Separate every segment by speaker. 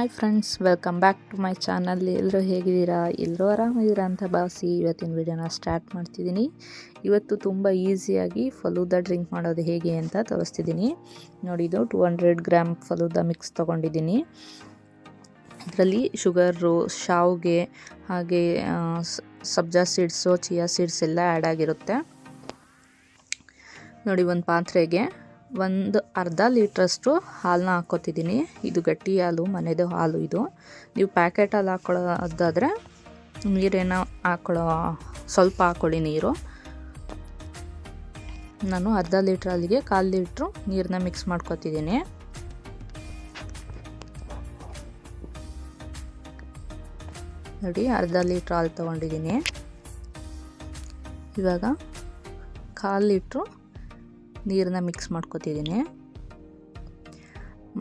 Speaker 1: Hi friends, welcome back to my channel. ಎಲ್ಲರೂ ಹೇಗಿದ್ದೀರಾ? ಎಲ್ಲರೂ ಆರಾಮಿದ್ದೀರಾ ಅಂತ ಭಾವಿಸಿ ಇವತ್ತಿನ ವಿಡಿಯೋನ ಸ್ಟಾರ್ಟ್ ಮಾಡ್ತಿದ್ದೀನಿ. ಇವತ್ತು ತುಂಬ ಈಸಿಯಾಗಿ ಫಲೂದ ಡ್ರಿಂಕ್ ಮಾಡೋದು ಹೇಗೆ ಅಂತ ತೋರಿಸ್ತಿದ್ದೀನಿ. ನೋಡಿ, ಇದು two hundred gram falooda mix ತೊಗೊಂಡಿದ್ದೀನಿ. ಇದರಲ್ಲಿ ಶುಗರು ಶಾವ್ಗೆ, ಹಾಗೆ ಸಬ್ಜಾ ಸೀಡ್ಸು ಚಿಯಾ ಸೀಡ್ಸ್ ಎಲ್ಲ ಆ್ಯಡ್ ಆಗಿರುತ್ತೆ. ನೋಡಿ, ಒಂದು ಪಾತ್ರೆಗೆ ಒಂದು ಅರ್ಧ ಲೀಟ್ರಷ್ಟು ಹಾಲನ್ನ ಹಾಕ್ಕೊತಿದ್ದೀನಿ. ಇದು ಗಟ್ಟಿ ಹಾಲು ಮನೆಯದು ಹಾಲು ಇದು. ನೀವು ಪ್ಯಾಕೆಟಲ್ಲಿ ಹಾಕ್ಕೊಳ್ಳೋದಾದರೆ ನೀರೇನೋ ಹಾಕ್ಕೊಳ್ಳೋ ಸ್ವಲ್ಪ ಹಾಕ್ಕೊಳ್ಳಿ ನೀರು. ನಾನು ಅರ್ಧ ಲೀಟ್ರ್ ಅಲ್ಲಿಗೆ ಕಾಲು ಲೀಟ್ರು ನೀರನ್ನ ಮಿಕ್ಸ್ ಮಾಡ್ಕೊತಿದ್ದೀನಿ. ನೋಡಿ, ಅರ್ಧ ಲೀಟ್ರ್ ಹಾಲು ತೊಗೊಂಡಿದ್ದೀನಿ. ಇವಾಗ ಕಾಲು ಲೀಟ್ರು ನೀರನ್ನ ಮಿಕ್ಸ್ ಮಾಡ್ಕೊತಿದ್ದೀನಿ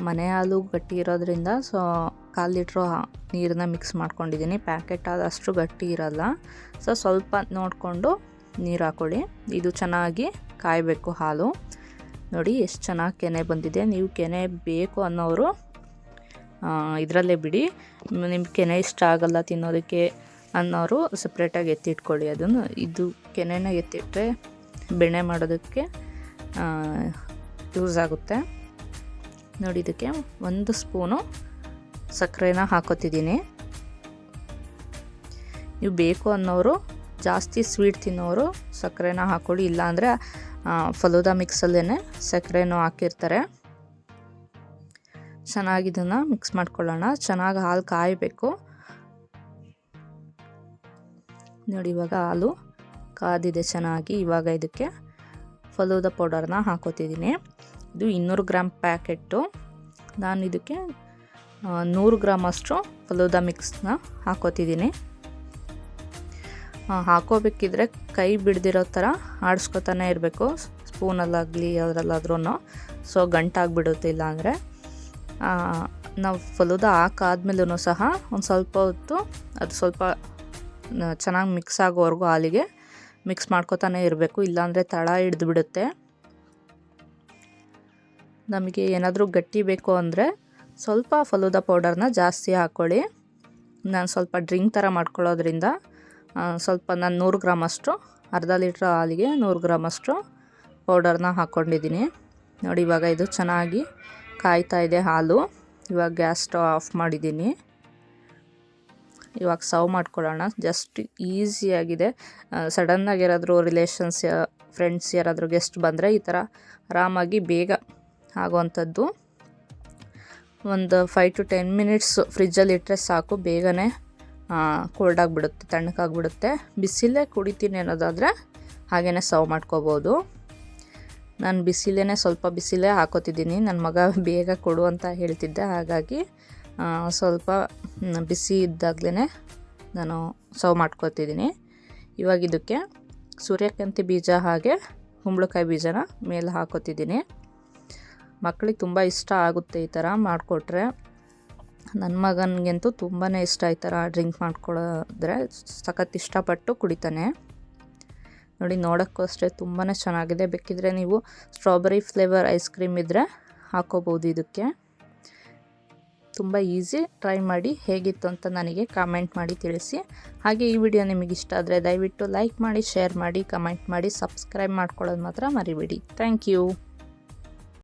Speaker 1: ಮನೆ ಹಾಲು ಗಟ್ಟಿ ಇರೋದ್ರಿಂದ ಸೊ ಕಾಲು ಲೀಟ್ರು ನೀರನ್ನ ಮಿಕ್ಸ್ ಮಾಡ್ಕೊಂಡಿದ್ದೀನಿ ಪ್ಯಾಕೆಟ್ ಆದಷ್ಟು ಗಟ್ಟಿ ಇರಲ್ಲ. ಸೊ ಸ್ವಲ್ಪ ನೋಡಿಕೊಂಡು ನೀರು ಹಾಕ್ಕೊಳ್ಳಿ ಇದು ಚೆನ್ನಾಗಿ ಕಾಯಬೇಕು ಹಾಲು. ನೋಡಿ ಎಷ್ಟು ಚೆನ್ನಾಗಿ ಕೆನೆ ಬಂದಿದೆ. ನೀವು ಕೆನೆ ಬೇಕು ಅನ್ನೋರು ಇದರಲ್ಲೇ ಬಿಡಿ. ನಿಮ್ಮ ಕೆನೆ ಇಷ್ಟ ಆಗಲ್ಲ ತಿನ್ನೋದಕ್ಕೆ ಅನ್ನೋರು ಸಪ್ರೇಟಾಗಿ ಎತ್ತಿಟ್ಕೊಳ್ಳಿ. ಅದನ್ನು ಇದು ಕೆನೆನ ಎತ್ತಿಟ್ಟರೆ ಬೆಣ್ಣೆ ಮಾಡೋದಕ್ಕೆ ಯೂಸ್ ಆಗುತ್ತೆ. ನೋಡಿ, ಇದಕ್ಕೆ ಒಂದು ಸ್ಪೂನು ಸಕ್ಕರೆನ ಹಾಕೋತಿದ್ದೀನಿ. ನೀವು ಬೇಕು ಅನ್ನೋರು, ಜಾಸ್ತಿ ಸ್ವೀಟ್ ತಿನ್ನೋರು ಸಕ್ಕರೆನ ಹಾಕೊಳ್ಳಿ. ಇಲ್ಲಾಂದರೆ ಫಲೂದ ಮಿಕ್ಸಲ್ಲೇ ಸಕ್ಕರೆನೂ ಹಾಕಿರ್ತಾರೆ. ಚೆನ್ನಾಗಿದನ್ನು ಮಿಕ್ಸ್ ಮಾಡ್ಕೊಳ್ಳೋಣ. ಚೆನ್ನಾಗಿ ಹಾಲು ಕಾಯಬೇಕು. ನೋಡಿ, ಇವಾಗ ಹಾಲು ಕಾದಿದೆ ಚೆನ್ನಾಗಿ. ಇವಾಗ ಇದಕ್ಕೆ ಫಲೂದ ಪೌಡರ್ನ ಹಾಕೋತಿದ್ದೀನಿ. ಇದು ಇನ್ನೂರು ಗ್ರಾಮ್ ಪ್ಯಾಕೆಟ್ಟು. ನಾನು ಇದಕ್ಕೆ ನೂರು ಗ್ರಾಮ್ ಅಷ್ಟು ಫಲೂದ ಮಿಕ್ಸ್ನ ಹಾಕೋತಿದ್ದೀನಿ. ಹಾಕೋಬೇಕಿದ್ರೆ ಕೈ ಬಿಡ್ದಿರೋ ಥರ ಆಡಿಸ್ಕೊತಾನೆ ಇರಬೇಕು. ಸ್ಪೂನಲ್ಲಾಗಲಿ ಅದರಲ್ಲಾದ್ರೂ ಸೊ ಗಂಟಾಗಿಬಿಡುತ್ತೆ ಇಲ್ಲಾಂದರೆ ನಾವು ಫಲೂದ ಹಾಕಾದ್ಮೇಲೂ ಸಹ ಒಂದು ಸ್ವಲ್ಪ ಹೊತ್ತು ಅದು ಸ್ವಲ್ಪ ಚೆನ್ನಾಗಿ ಮಿಕ್ಸ್ ಆಗೋವರೆಗೂ ಹಾಲಿಗೆ ಮಿಕ್ಸ್ ಮಾಡ್ಕೋತಾನೆ ಇರಬೇಕು, ಇಲ್ಲಾಂದರೆ ತಳ ಹಿಡ್ದು ಬಿಡುತ್ತೆ. ನಮಗೆ ಏನಾದರೂ ಗಟ್ಟಿ ಬೇಕು ಅಂದರೆ ಸ್ವಲ್ಪ ಫಲೂದ ಪೌಡರ್ನ ಜಾಸ್ತಿ ಹಾಕ್ಕೊಳ್ಳಿ ನಾನು ಸ್ವಲ್ಪ ಡ್ರಿಂಕ್ ಥರ ಮಾಡ್ಕೊಳ್ಳೋದ್ರಿಂದ ಸ್ವಲ್ಪ ನಾನು ನೂರು ಗ್ರಾಮಷ್ಟು ಅರ್ಧ ಲೀಟ್ರ್ ಹಾಲಿಗೆ ನೂರು ಗ್ರಾಮಷ್ಟು ಪೌಡರ್ನ ಹಾಕ್ಕೊಂಡಿದ್ದೀನಿ ನೋಡಿ, ಇವಾಗ ಇದು ಚೆನ್ನಾಗಿ ಕಾಯ್ತಾ ಇದೆ ಹಾಲು. ಇವಾಗ ಗ್ಯಾಸ್ ಸ್ಟವ್ ಆಫ್ ಮಾಡಿದ್ದೀನಿ. ಇವಾಗ ಸರ್ವ್ ಮಾಡ್ಕೊಳ್ಳೋಣ. ಜಸ್ಟ್ ಈಸಿಯಾಗಿದೆ ಸಡನ್ನಾಗಿ ಯಾರಾದರೂ ರಿಲೇಷನ್ಸ್ ಫ್ರೆಂಡ್ಸ್ ಯಾರಾದರೂ ಗೆಸ್ಟ್ ಬಂದರೆ ಈ ಥರ ಆರಾಮಾಗಿ ಬೇಗ ಆಗುವಂಥದ್ದು. ಒಂದು ಫೈವ್ ಟು ಟೆನ್ ಮಿನಿಟ್ಸ್ ಫ್ರಿಜ್ಜಲ್ಲಿ ಇಟ್ಟರೆ ಸಾಕು. ಬೇಗನೆ ಕೋಲ್ಡ್ ಆಗಿಬಿಡುತ್ತೆ ತಣ್ಣಕ್ಕಾಗ್ಬಿಡುತ್ತೆ ಬಿಸಿಲೇ ಕುಡಿತೀನಿ ಅನ್ನೋದಾದರೆ ಹಾಗೇ ಸರ್ವ್ ಮಾಡ್ಕೋಬೋದು. ನಾನು ಬಿಸಿಲೇ ಸ್ವಲ್ಪ ಬಿಸಿಲೇ ಹಾಕೋತಿದ್ದೀನಿ. ನನ್ನ ಮಗ ಬೇಗ ಕೊಡು ಅಂತ ಹೇಳ್ತಿದ್ದೆ. ಹಾಗಾಗಿ ಸ್ವಲ್ಪ ಬಿಸಿ ಇದ್ದಾಗಲೇ ನಾನು ಸರ್ವ್ ಮಾಡ್ಕೊತಿದ್ದೀನಿ ಇವಾಗ ಇದಕ್ಕೆ ಸೂರ್ಯಕಾಂತಿ ಬೀಜ ಹಾಗೆ ಕುಂಬಳಕಾಯಿ ಬೀಜನ ಮೇಲೆ ಹಾಕೋತಿದ್ದೀನಿ. ಮಕ್ಕಳಿಗೆ ತುಂಬ ಇಷ್ಟ ಆಗುತ್ತೆ ಈ ಥರ ಮಾಡಿಕೊಟ್ರೆ. ನನ್ನ ಮಗನಿಗಂತೂ ತುಂಬಾ ಇಷ್ಟ ಈ ಥರ ಡ್ರಿಂಕ್ ಮಾಡ್ಕೊಳ್ಳೋದ್ರೆ ಸಖತ್ ಇಷ್ಟಪಟ್ಟು ಕುಡಿತಾನೆ. ನೋಡಿ, ನೋಡೋಕ್ಕೂ ಅಷ್ಟೇ ತುಂಬಾ ಚೆನ್ನಾಗಿದೆ. ಬೇಕಿದ್ರೆ ನೀವು ಸ್ಟ್ರಾಬೆರಿ ಫ್ಲೇವರ್ ಐಸ್ ಕ್ರೀಮ್ ಇದ್ದರೆ ಹಾಕೋಬೋದು ಇದಕ್ಕೆ. ತುಂಬ ಈಸಿ ಟ್ರೈ ಮಾಡಿ ಹೇಗಿತ್ತು ಅಂತ ನನಗೆ ಕಾಮೆಂಟ್ ಮಾಡಿ ತಿಳಿಸಿ. ಹಾಗೆ ಈ ವಿಡಿಯೋ ನಿಮಗೆ ಇಷ್ಟ ಆದರೆ ದಯವಿಟ್ಟು ಲೈಕ್ ಮಾಡಿ, ಶೇರ್ ಮಾಡಿ, ಕಮೆಂಟ್ ಮಾಡಿ, ಸಬ್ಸ್ಕ್ರೈಬ್ ಮಾಡ್ಕೊಳ್ಳೋದು ಮಾತ್ರ ಮರಿಬೇಡಿ. Thank you.